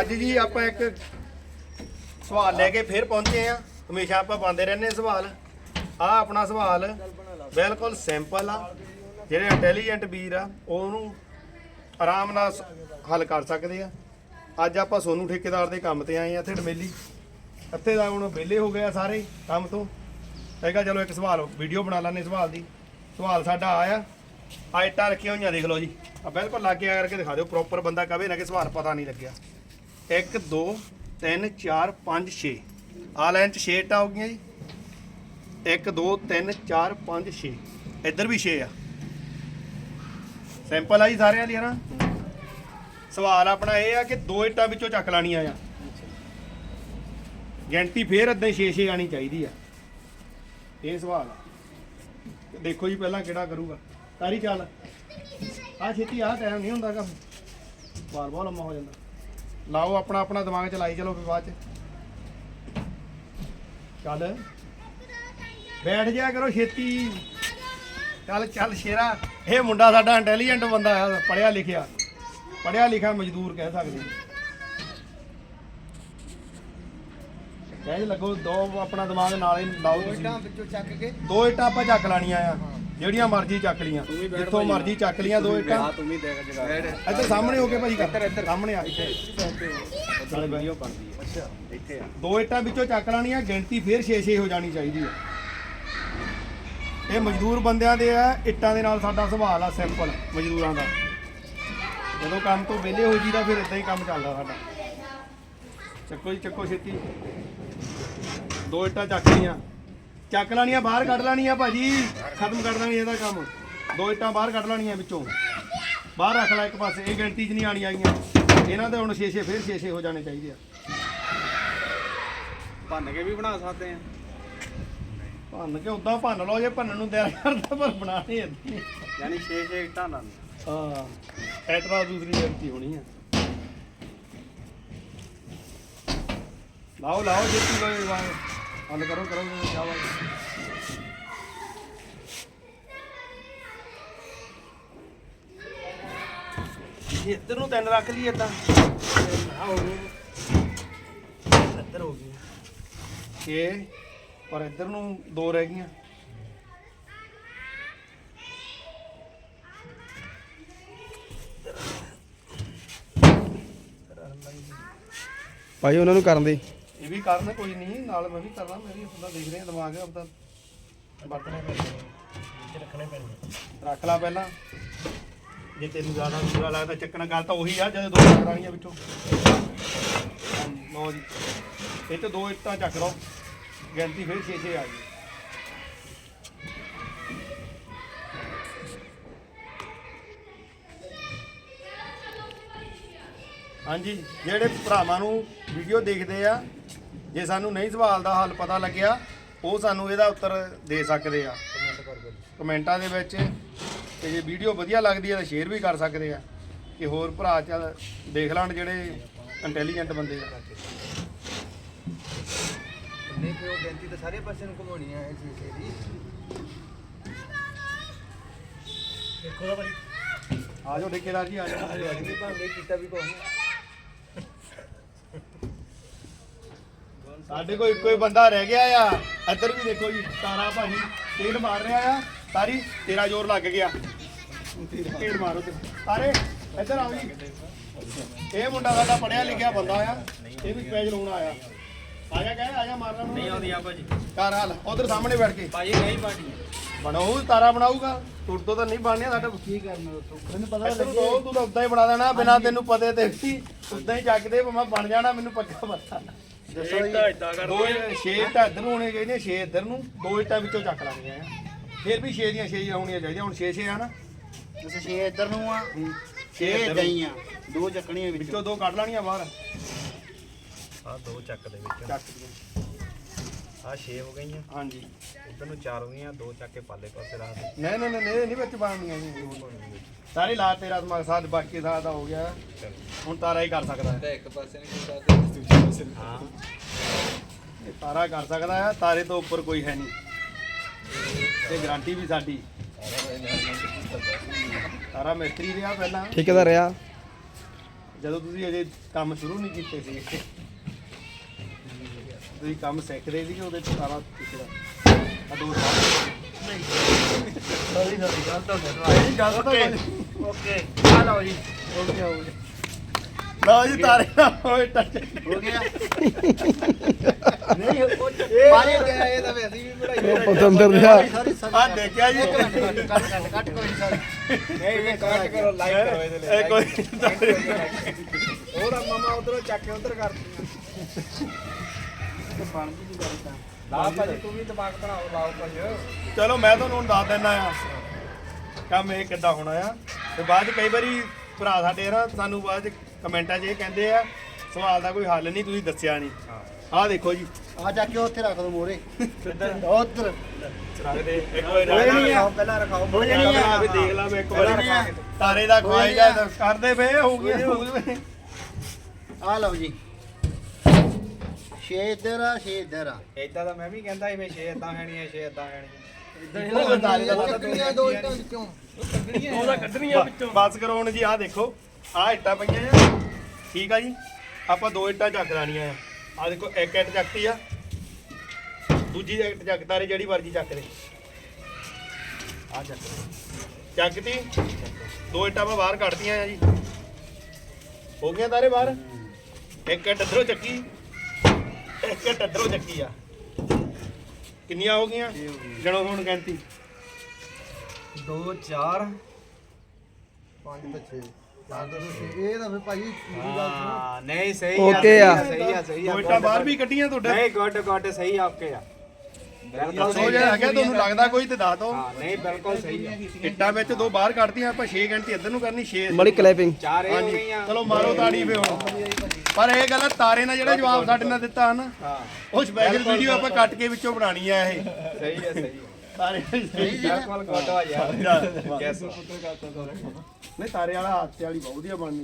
ਅੱਜ ਜੀ ਆਪਾਂ ਇੱਕ ਸਵਾਲ ਲੈ ਕੇ ਫੇਰ ਪਹੁੰਚੇ ਆ ਹਮੇਸ਼ਾ ਆਪਾਂ ਪਾਉਂਦੇ ਰਹਿੰਦੇ ਸਵਾਲ। ਆ ਆਪਣਾ ਸਵਾਲ ਬਿਲਕੁਲ ਸਿੰਪਲ ਆ। ਜਿਹੜੇ ਇੰਟੈਲੀਜੈਂਟ ਵੀਰ ਆ, ਉਹਨੂੰ ਆਰਾਮ ਨਾਲ ਸ- ਹੱਲ ਕਰ ਸਕਦੇ ਆ। ਅੱਜ ਆਪਾਂ ਸੋਨੂ ਠੇਕੇਦਾਰ ਦੇ ਕੰਮ ਤੇ ਆਏ ਆ ਇੱਥੇ ਡਮੇਲੀ। ਇੱਥੇ ਦਾ ਹੁਣ ਵਿਹਲੇ ਹੋ ਗਏ ਆ ਸਾਰੇ ਕੰਮ ਤੋਂ। ਹੈਗਾ ਚਲੋ ਇੱਕ ਸਵਾਲ ਵੀਡੀਓ ਬਣਾ ਲੈਣੇ ਸਵਾਲ ਦੀ। ਸਵਾਲ ਸਾਡਾ ਆਇਆ। ਆਇਟਾਂ ਰੱਖੀਆਂ ਹੋਈਆਂ, ਦੇਖ ਲਓ ਜੀ। ਆ ਬਿਲਕੁਲ ਲਾਗੇ ਆ ਕਰਕੇ ਦਿਖਾ ਦਿਓ। ਪ੍ਰੋਪਰ ਬੰਦਾ ਕਵੇ ਨਾ ਕਿ ਸਵਾਲ ਪਤਾ ਨਹੀਂ ਲੱਗਿਆ। 1 2 3 4 5 6 ਆ ਲਾਈਨ ਚ 6 ਇੱਟਾਂ ਹੋ ਗਈਆਂ ਜੀ। 1 2 3 4 5 6 ਇੱਧਰ ਵੀ 6 ਆ। ਸਿੰਪਲ ਆ ਜੀ ਸਾਰਿਆਂ ਦੀ ਹਨਾ ਸਵਾਲ ਆਪਣਾ ਇਹ ਆ ਕਿ ਦੋ ਇੱਟਾਂ ਵਿੱਚੋਂ ਚੱਕ ਲਾਣੀਆਂ ਆ। ਗਿਣਤੀ ਫੇਰ ਇਦਾਂ 6 6 ਆਣੀ ਚਾਹੀਦੀ ਆ। ਇਹ ਸਵਾਲ ਆ। ਦੇਖੋ ਜੀ ਪਹਿਲਾਂ ਕਿਹੜਾ ਕਰੂਗਾ। ਤਾਰੀ ਚੱਲ। ਆ ਛੇਤੀ ਆ ਟਾਈਮ ਨਹੀਂ ਹੁੰਦਾ ਕੰਮ ਬਾਰ ਬਹੁਤ ਲੰਮਾ ਹੋ ਜਾਂਦਾ। ਲਾਓ ਆਪਣਾ ਆਪਣਾ ਦਿਮਾਗ ਚਲਾਈ ਚਲੋ ਫਿਰ ਬਾਅਦ ਚ। ਚੱਲ। ਬੈਠ ਜਾ ਕਰੋ ਛੇਤੀ। ਚੱਲ ਚੱਲ ਸ਼ੇਰਾ। ਇਹ ਮੁੰਡਾ ਸਾਡਾ ਇੰਟੈਲੀਜੈਂਟ ਬੰਦਾ ਆ ਪੜਿਆ ਲਿਖਿਆ। ਪੜਿਆ ਲਿਖਿਆ ਮਜ਼ਦੂਰ ਕਹਿ ਸਕਦੇ ਕਹਿ ਲੱਗੋ ਦੋ ਆਪਣਾ ਦਿਮਾਗ ਨਾਲ ਹੀ ਲਾਓ ਤੁਸੀਂ। ਵਿੱਚੋਂ ਚੱਕ ਕੇ। ਦੋ ਇੱਟਾਂ ਆਪਾਂ ਚੱਕ ਲਾਣੀਆਂ ਆ। ਜਿਹੜੀਆਂ ਮਰਜ਼ੀ ਚੱਕ ਲੀਆਂ ਜਿੱਥੋਂ ਮਰਜ਼ੀ ਚੱਕ ਲੀਆਂ ਦੋ ਇੱਟਾਂ। ਤੂੰ ਵੀ ਦੇਖ ਜਗਾ। ਇੱਧਰ ਸਾਹਮਣੇ ਹੋ ਕੇ ਭਾਜੀ ਕਰ। ਸਾਹਮਣੇ ਆ ਇੱਥੇ। ਉਧਰ ਵੀਡੀਓ ਬਣਦੀ ਹੈ ਅੱਛਾ। ਇੱਥੇ ਆ। ਦੋ ਇੱਟਾਂ ਵਿੱਚੋਂ ਚੱਕ ਲਾਣੀਆਂ ਗਿਣਤੀ ਫੇਰ 6-6 ਹੋ ਜਾਣੀ ਚਾਹੀਦੀ ਆ। ਇਹ ਮਜ਼ਦੂਰ ਬੰਦਿਆਂ ਦੇ ਆ ਇੱਟਾਂ ਦੇ ਨਾਲ ਸਾਡਾ ਸਵਾਲ ਆ ਸਿੰਪਲ ਮਜ਼ਦੂਰਾਂ ਦਾ। ਜਦੋਂ ਕੰਮ ਤੋਂ ਵਿਹਲੇ ਹੋ ਜੀਦਾ ਫਿਰ ਇਦਾਂ ਹੀ ਕੰਮ ਚੱਲਦਾ ਸਾਡਾ। ਚੱਕੋ ਜੀ ਚੱਕੋ ਛੇਤੀ। ਦੋ ਇੱਟਾਂ ਚੱਕ ਲੀਆਂ ਚੱਕ ਲਾਣੀਆਂ ਬਾਹਰ ਕੱਢ ਲਾਣੀਆਂ ਭਾਜੀ। ਖਤਮ ਕਰ ਦਾਂਗੇ ਇਹਦਾ ਕੰਮ। ਦੋ ਇੱਟਾਂ ਬਾਹਰ ਕੱਢ ਲਾਣੀਆਂ ਵਿੱਚੋਂ। ਬਾਹਰ ਰੱਖ ਲੈ ਇੱਕ ਪਾਸੇ। ਇਹ ਗਿਣਤੀ 'ਚ ਨਹੀਂ ਆਣੀ ਆਈਆਂ। ਇਹਨਾਂ ਦੇ ਹੁਣ 6-6 ਫਿਰ 6-6 ਹੋ ਜਾਣੇ ਚਾਹੀਦੇ ਆ। ਭੰਨ ਕੇ ਵੀ ਬਣਾ ਸਕਦੇ ਆ। ਭੰਨ ਕੇ ਉਦਾਂ ਭੰਨ ਲਓ ਜੇ ਭੰਨਣ ਨੂੰ ਤਿਆਰ ਕਰਦਾ ਪਰ ਬਣਾਣੇ ਏਦਾਂ ਯਾਨੀ 6 6 ਇੱਟਾਂ ਨਾਲ। ਹਾਂ। ਐਟਰਾ ਦੂਸਰੀ ਗਿਣਤੀ ਹੋਣੀ ਆ। ਲਾਓ ਲਾਓ ਜੇਤੀ ਲੋ ਵਾਹ ਹੱਲ ਕਰੋ ਕਰੋ ਜਾਵਾ ਇੱਧਰ ਨੂੰ ਤਿੰਨ ਰੱਖ ਲਈ ਏਦਾਂ ਨਾ ਹੋ ਗਈ ਇੱਧਰ ਹੋ ਗਈ ਇਹ ਪਰ ਇੱਧਰ ਨੂੰ ਦੋ ਰਹਿ ਗਈਆਂ। ਭਾਈ ਉਹਨਾਂ ਨੂੰ ਕਰਨ ਦੇ। ਇਹ ਵੀ ਕਰਨ ਕੋਈ ਨਹੀਂ ਨਾਲ ਮੈਂ ਵੀ ਕਰਨਾ ਮੈਂ ਵੀ ਆਪਣਾ ਦੇਖ ਰਿਹਾ ਦਿਮਾਗ ਆਪਦਾ ਵਰਤਣੇ ਪੈਣੇ ਰੱਖਣੇ ਪੈਣੇ ਰੱਖ ਲਾ ਪਹਿਲਾਂ। ਜੇ ਤੈਨੂੰ ਜ਼ਿਆਦਾ ਬੁਰਾ ਲੱਗਦਾ ਚੱਕਣਾ ਗੱਲ ਤਾਂ ਉਹੀ ਆ ਜਦੋਂ ਦੋ ਚੱਕਰਾਂੀਆਂ ਵਿੱਚੋਂ। ਲਓ ਜੀ। ਇਹ ਤੇ ਦੋ ਇੱਟਾਂ ਚੱਕ ਲਓ। ਗਿਣਤੀ ਫਿਰ 6-6 ਆ ਗਈ। ਹਾਂਜੀ ਜਿਹੜੇ ਭਰਾਵਾਂ ਨੂੰ ਵੀਡੀਓ ਦੇਖਦੇ ਆ ਜੇ ਸਾਨੂੰ ਨਹੀਂ ਸਵਾਲ ਦਾ ਹੱਲ ਪਤਾ ਲੱਗਿਆ ਉਹ ਸਾਨੂੰ ਇਹਦਾ ਉੱਤਰ ਦੇ ਸਕਦੇ ਆ। ਕਮੈਂਟਾਂ ਦੇ ਵਿੱਚ ਤੇ ਜੇ ਵੀਡੀਓ ਵਧੀਆ ਲੱਗਦੀ ਹੈ ਤਾਂ ਸ਼ੇਅਰ ਵੀ ਕਰ ਸਕਦੇ ਆ। ਕਿ ਹੋਰ ਭਰਾ ਚੱਲ ਦੇਖ ਲੈਣ ਜਿਹੜੇ ਇੰਟੈਲੀਜੈਂਟ ਬੰਦੇ ਆ। ਨਹੀਂ ਕਿ ਉਹ ਗਿਣਤੀ ਤਾਂ ਸਾਰੇ ਪਾਸੇ ਨੂੰ ਘੁਮਾਉਣੀ ਆ ਇਹ ਸ਼ੀਸ਼ੇ ਦੀ। ਦੇਖੋ ਭਾਈ। ਆ ਜਾਓ ਠੇਕੇਦਾਰ ਜੀ ਆ ਜਾਓ। ਭਾਵੇਂ ਕੀਤਾ ਵੀ ਕੋਈ ਸਾਡੇ ਕੋਲ ਇੱਕੋ ਹੀ ਬੰਦਾ ਰਹਿ ਗਿਆ ਆ। ਇੱਧਰ ਵੀ ਦੇਖੋ ਜੀ ਤਾਰਾ ਭਾਜੀ ਤੇਲ ਮਾਰ ਰਿਹਾ ਆ। ਤਾਰੀ ਤੇਰਾ ਜ਼ੋਰ ਲੱਗ ਗਿਆ। ਤੇਲ ਮਾਰੋ ਤੇ ਤਾਰੇ ਇੱਧਰ ਆਓ ਜੀ। ਇਹ ਮੁੰਡਾ ਸਾਡਾ ਪੜਿਆ ਲਿਖਿਆ ਬੰਦਾ ਆ। ਇਹ ਵੀ ਪੈਜ ਲਾਉਣ ਆਇਆ। ਆ ਜਾ ਕਹੇ ਆ ਜਾ ਮਾਰਨਾ ਨਹੀਂ ਆਉਂਦੀ ਆ ਭਾਜੀ। ਕਰ ਹਾਲ ਉਧਰ ਸਾਹਮਣੇ ਬੈਠ ਕੇ। ਭਾਜੀ ਨਹੀਂ ਬਾਟੀ ਬਣਾਉ ਤਾਰਾ ਬਣਾਊਗਾ? ਤੁਰ ਤੋਂ ਤਾਂ ਨਹੀਂ ਬਣਨਿਆ ਸਾਡਾ। ਕੀ ਕਰਨਾ ਦੱਸੋ? ਮੈਨੂੰ ਪਤਾ ਨੂੰ ਤੂੰ ਤਾਂ ਉਦਾਂ ਹੀ ਬਣਾ ਦੇਣਾ ਬਿਨਾਂ ਤੈਨੂੰ ਪਤੇ ਤੇ। ਵੀ ਉਦਾਂ ਹੀ ਚੱਕਦੇ ਭਾਵੇਂ ਬਣ ਜਾਣਾ ਮੈਨੂੰ ਪੱਕਾ ਪਤਾ। ਦੱਸੋ ਜੀ। ਦੋ ਛੇ ਇੱਟਾਂ ਇੱਧਰ ਨੂੰ ਹੋਣੇ ਚਾਹੀਦੀਆਂ ਛੇ ਇੱਧਰ ਨੂੰ। ਦੋ ਇੱਟਾਂ ਵਿੱਚੋਂ ਚੱਕ ਲਾਂਗੇ ਆ ਫਿਰ ਵੀ ਛੇ ਦੀਆਂ ਛੇ ਹੀ ਹੋਣੀਆਂ ਚਾਹੀਦੀਆਂ ਹੁਣ ਛੇ ਛੇ ਆ ਨਾ। ਤੁਸੀਂ 6 ਇੱਧਰ ਨੂੰ ਆ। 6 ਛੇ ਇੱਧਰ ਇਦਾਂ ਹੀ ਆ। ਦੋ ਚੱਕਣੀਆਂ ਵਿੱਚ। ਵਿੱਚੋਂ ਦੋ ਕੱਢ ਲਾਣੀਆਂ ਬਾਹਰ। ਆ ਦੋ ਚੱਕ ਦੇ ਵਿੱਚ। ਚੱਕ ਦੀਆਂ ਆ 6 ਹੋ ਗਈਆਂ। ਹਾਂਜੀ। ਉਧਰ ਨੂੰ 4 ਹੋ ਗਈਆਂ ਦੋ ਚੱਕ ਕੇ ਪਾਲੇ ਪਾਸੇ ਰੱਖ ਦੇ। ਨਹੀਂ ਨਹੀਂ ਨਹੀਂ ਨਹੀਂ ਵਿੱਚ ਜੀ ਸਾਰੀ ਲਾ ਤੇਰਾ ਦਿਮਾਗ ਸਾਥ ਬਾਕੀ ਦਾ ਤਾਂ ਹੋ ਗਿਆ। ਹੁਣ ਤਾਰਾ ਹੀ ਕਰ ਸਕਦਾ। ਹੈ ਇੱਕ ਪਾਸੇ ਨਹੀਂ ਪਾਸੇ ਹਾਂ ਇਹ ਤਾਰਾ ਕਰ ਸਕਦਾ ਹੈ ਤਾਰੇ ਤੋਂ ਉੱਪਰ ਕੋਈ ਹੈ ਨਹੀਂ। ਇਹ ਗਾਰੰਟੀ ਵੀ ਸਾਡੀ। ਤਾਰਾ ਮਿਸਤਰੀ ਰਿਹਾ ਪਹਿਲਾਂ। ਠੇਕੇਦਾਰ ਰਿਹਾ। ਜਦੋਂ ਤੁਸੀਂ ਅਜੇ ਕੰਮ ਸ਼ੁਰੂ ਨਹੀਂ ਕੀਤੇ ਸੀ। ਤੁਸੀਂ ਕੰਮ ਸਿੱਖਦੇ ਸੀ ਉਹਦੇ ਚ ਸਾਰਾ ਪਿਛੜਾ ਆ ਦੋ ਸਾਲ। ਸੌਰੀ ਸੌਰੀ ਗੱਲ ਤਾਂ ਨਹੀਂ ਗੱਲ ਤਾਂ ਓਕੇ। ਆ ਲਓ ਜੀ। ਹੋ ਗਿਆ ਹੋ ਗਿਆ ਲਓ ਜੀ ਤਾਰੇ ਨਾਲ ਹੋਏ ਟੱਚ। ਹੋ ਗਿਆ। ਨਹੀਂ ਬਾਰੇ ਗਿਆ ਇਹ ਤਾਂ ਵੈਸੇ ਵੀ ਪੜਾਈ ਉਹ ਪਤੰਦਰ ਦਾ ਸਾਰੀ ਆ ਦੇਖਿਆ ਜੀ। ਕੱਟ ਕੱਟ ਕੱਟ ਕੋਈ ਸਾਰੀ। ਨਹੀਂ ਇਹ ਕੱਟ ਕਰੋ ਲਾਈਕ ਕਰੋ ਇਹਦੇ ਲਈ ਇਹ ਕੋਈ ਉਹਦਾ ਮਾਮਾ ਉਧਰੋਂ ਚੱਕ ਕੇ ਉਧਰ ਕਰ ਬਣ ਜੀ ਗੱਲ ਤਾਂ ਲਾ ਭਾਜੀ ਤੂੰ ਵੀ ਦਿਮਾਗ ਬਣਾਓ ਲਾਓ ਭਾਜੀ। ਚਲੋ ਮੈਂ ਤੁਹਾਨੂੰ ਹੁਣ ਦੱਸ ਦਿੰਦਾ ਆ ਕੰਮ ਇਹ ਕਿੱਦਾਂ ਹੋਣਾ ਆ। ਤੇ ਬਾਅਦ 'ਚ ਕਈ ਵਾਰੀ ਭਰਾ ਸਾਡੇ ਨਾ ਸਾਨੂੰ ਬਾਅਦ 'ਚ ਕਮੈਂਟਾਂ 'ਚ ਇਹ ਕਹਿੰਦੇ ਆ ਸਵਾਲ ਦਾ ਕੋਈ ਹੱਲ ਨਹੀਂ ਤੁਸੀਂ ਦੱਸਿਆ ਨਹੀਂ। ਆਹ ਦੇਖੋ ਜੀ। ਆ ਜਾ ਕੇ ਉੱਥੇ ਰੱਖ ਦੋ ਮੋਰੇ ਉਧਰ। ਇੱਕ ਵਾਰੀ ਹੋਏ ਨਹੀਂ ਆ। ਪਹਿਲਾਂ ਰਖਾਓ। ਹੋ ਜਾਣੀ ਆ। ਵੀ ਦੇਖ ਲਾ ਮੈਂ ਇੱਕ ਵਾਰੀ। ਤਾਰੇ ਦਾ ਖਵਾਈ ਜਾ ਕਰਦੇ ਪਏ ਹੋ ਗਏ ਹੋ ਗਏ ਆ ਲਓ ਜੀ। ਛੇ ਇੱਧਰ ਆ ਛੇ ਇੱਧਰ ਆ ਇਦਾਂ ਤਾਂ ਮੈਂ ਵੀ ਕਹਿੰਦਾ ਸੀ ਛੇ ਇਦਾਂ ਹੈਣੀ ਹੈ ਛੇ ਇਦਾਂ ਦੋ ਇੱਟਾਂ ਵਿੱਚੋਂ। ਉਹਦਾ ਕੱਢਣੀਆਂ ਵਿੱਚੋਂ। ਬਸ ਕਰੋ ਹੁਣ ਜੀ ਆਹ ਦੇਖੋ। ਆਹ ਇੱਟਾਂ ਪਈਆਂ ਆ। ਠੀਕ ਆ ਜੀ। ਆਪਾਂ ਦੋ ਇੱਟਾਂ ਚੱਕ ਲੈਣੀਆਂ ਆ। ਆਹ ਦੇਖੋ ਇੱਕ ਇੱਟ ਚੱਕਤੀ ਆ। ਦੂਜੀ ਇੱਟ ਚੱਕਦਾ ਰੇ ਜਿਹੜੀ ਮਰਜ਼ੀ ਚੱਕ ਦੇ ਆ ਚੱਕ ਚੱਕਤੀ? ਦੋ ਇੱਟਾਂ ਮੈਂ ਬਾਹਰ ਕੱਢਤੀਆਂ ਆ ਜੀ। ਹੋ ਗਈਆਂ ਤਾਰੇ ਬਾਹਰ? ਇੱਕ ਇੱਟ ਇੱਧਰੋਂ ਚੱਕੀ। ਇੱਕ ਇੱਟ ਇੱਧਰੋਂ ਚੱਕੀ ਆ। ਕਿੰਨੀਆਂ ਹੋ ਗਈਆਂ? ਗਣੋ ਹੁਣ ਗਿਣਤੀ। 2 4 ਪੰਜ ਤੇ ਛੇ ਚਾਰ ਦੋ ਛੇ। ਇਹ ਤਾਂ ਫਿਰ ਭਾਜੀ ਮੇਰੀ ਗੱਲ ਸੁਣੋ ਹਾਂ ਨਹੀਂ ਸਹੀ Okay ਆ। ਸਹੀ ਆ ਸਹੀ ਆ ਦੋ ਇੱਟਾਂ ਬਾਹਰ ਵੀ ਕੱਢੀਆਂ ਤੁਹਾਡੇ? ਨਹੀਂ ਗੁੱਡ ਗੁੱਡ ਸਹੀ ਆ ਓਕੇ ਆ। ਬਿਲਕੁਲ ਦੱਸੋ ਸਹੀ ਜੇ ਹੈਗਾ ਤੁਹਾਨੂੰ ਲੱਗਦਾ ਕੋਈ ਤੇ ਦੱਸ ਦਿਓ। ਹਾਂ ਨਹੀਂ ਬਿਲਕੁਲ ਸਹੀ ਆ। ਇੱਟਾਂ ਵਿੱਚ ਦੋ ਬਾਹਰ ਕੱਢਤੀਆਂ ਆਪਾਂ 6 ਘੰਟੇ ਇੱਧਰ ਨੂੰ ਕਰਨੀ 6 ਮੜੀ ਕਲੈਪਿੰਗ ਚਾਰ ਇਹ ਹੋ ਹਾਂਜੀ। ਗਈਆਂ। ਚਲੋ ਮਾਰੋ ਤਾੜੀ ਫੇ ਹੁਣ। ਪਰ ਇਹ ਗੱਲ ਆ, ਤਾਰੇ ਨਾਲ ਜਿਹੜਾ ਜਵਾਬ ਸਾਡੇ ਨਾਲ ਦਿੱਤਾ ਹਨ ਹਾਂ। ਉਹ ਸਪੈਸ਼ਲ ਵੀਡੀਓ ਆਪਾਂ ਕੱਟ ਕੇ ਵਿੱਚੋਂ ਬਣਾਣੀ ਆ ਇਹ। ਸਹੀ ਆ ਸਹੀ ਆ। ਤਾਰੇ ਬਿਲਕੁਲ ਗੁੱਡ ਆ ਯਾਰ। ਨਹੀਂ ਤਾਰੇ ਵਾਲਾ ਹੱਥ ਵਾਲੀ ਬਹੁਤ ਵਧੀਆ ਬਣਨੀ।